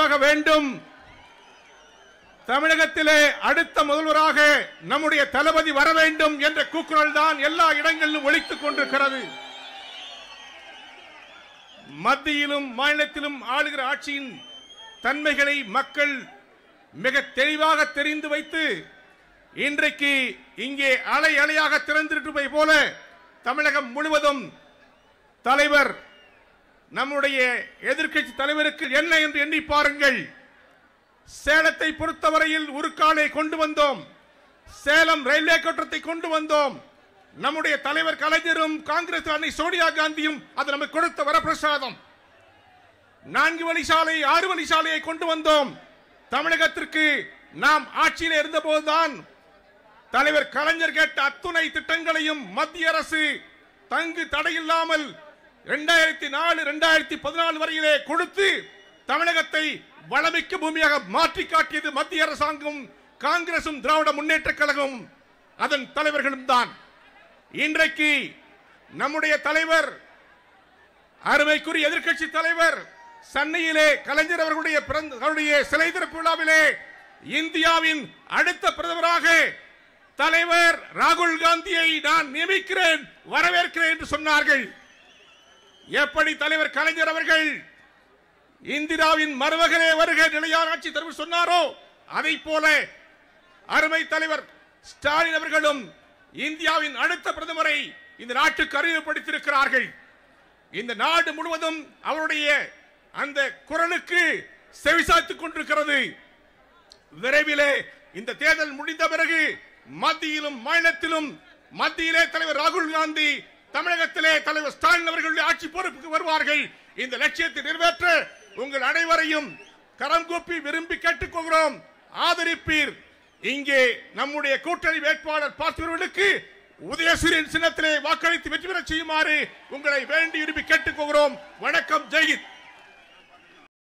முதல்வராக வேண்டும். தமிழகத்திலே அடுத்த முதல்வராக நம்முடைய தளபதி வர வேண்டும் என்ற கூக்குரல் தான் எல்லா இடங்களிலும் ஒழித்துக் கொண்டிருக்கிறது. மத்தியிலும் மாநிலத்திலும் ஆளுகிற ஆட்சியின் தன்மைகளை மக்கள் மிக தெளிவாக தெரிந்து வைத்து இன்றைக்கு இங்கே அலை அலையாக திறந்திருப்பதை போல தமிழகம் முழுவதும் தலைவர் நம்முடைய எதிர்க்கட்சி தலைவருக்கு என்ன என்று எண்ணி பாருங்கள். சேலத்தை பொறுத்தவரையில் உருக்காலை கொண்டு வந்தோம். சேலம் ரயில்வே கோட்டத்தை கொண்டு வந்தோம். நம்முடைய தலைவர் கலைஞரும் காங்கிரஸ் அன்னை சோனியா காந்தியும் அது நமக்கு கொடுத்த வரப்பிரசாதம். நான்கு வழி சாலை ஆறு வழி சாலையை கொண்டு வந்தோம். தமிழகத்திற்கு நாம் ஆட்சியில் இருந்தபோதுதான் தலைவர் கலைஞர் கேட்ட அத்துணை திட்டங்களையும் மத்திய அரசு தங்கு தடையில்லாமல் இரண்டாயிரத்தி நாலு இரண்டாயிரத்தி பதினாலு வரையிலே கொடுத்து தமிழகத்தை வளமிக்க பூமியாக மாற்றி காட்டியது மத்திய அரசாங்கம் காங்கிரசும் திராவிட முன்னேற்ற கழகம் அதன் தலைவர்களும் தான். இன்றைக்கு நம்முடைய தலைவர் அருமைக்குரிய எதிர்க்கட்சி தலைவர் சென்னையிலே கலைஞர் அவர்களுடைய பிறந்த அவருடைய சிலை திறப்பு விழாவிலே இந்தியாவின் அடுத்த பிரதமராக தலைவர் ராகுல் காந்தியை நான் நியமிக்கிறேன் வரவேற்கிறேன் என்று சொன்னார்கள். எப்படி தலைவர் கலைஞர் அவர்கள் இந்திராவின் மருமகனே வருக நிலையான ஆட்சி தரவு சொன்னாரோ? அதை போல அருமை தலைவர் ஸ்டாலின் அவர்களும் இந்தியாவின் அடுத்த பிரதமரை இந்த நாட்டுக்கு அறிமுகப்படுத்தியிருக்கிறார்கள். இந்த நாடு முழுவதும் அவருடைய அந்த குரலுக்கு செவிசாய்த்துக் கொண்டிருக்கிறது. விரைவிலே இந்த தேர்தல் முடிந்த பிறகு மத்தியிலும் மாநிலத்திலும் மத்தியிலே தலைவர் ராகுல் காந்தி தமிழகத்திலே தலைவர் ஸ்டாலின் அவர்களுடைய ஆட்சி பொறுப்புக்கு வருவார்கள். இந்த லட்சியத்தை நிறைவேற்ற உங்கள் அனைவரையும் கரம் கூப்பி விரும்பி கேட்டுக்கொள்கிறோம். ஆதரிப்பீர். இங்கே நம்முடைய கூட்டணி வேட்பாளர் பார்ப்பவர்களுக்கு உதயசூரியன் சின்னத்திலே வாக்களித்து வெற்றி பெற செய்யுமாறு உங்களை வேண்டி விரும்பி கேட்டுக்கொள்கிறோம். வணக்கம் ஜெயித்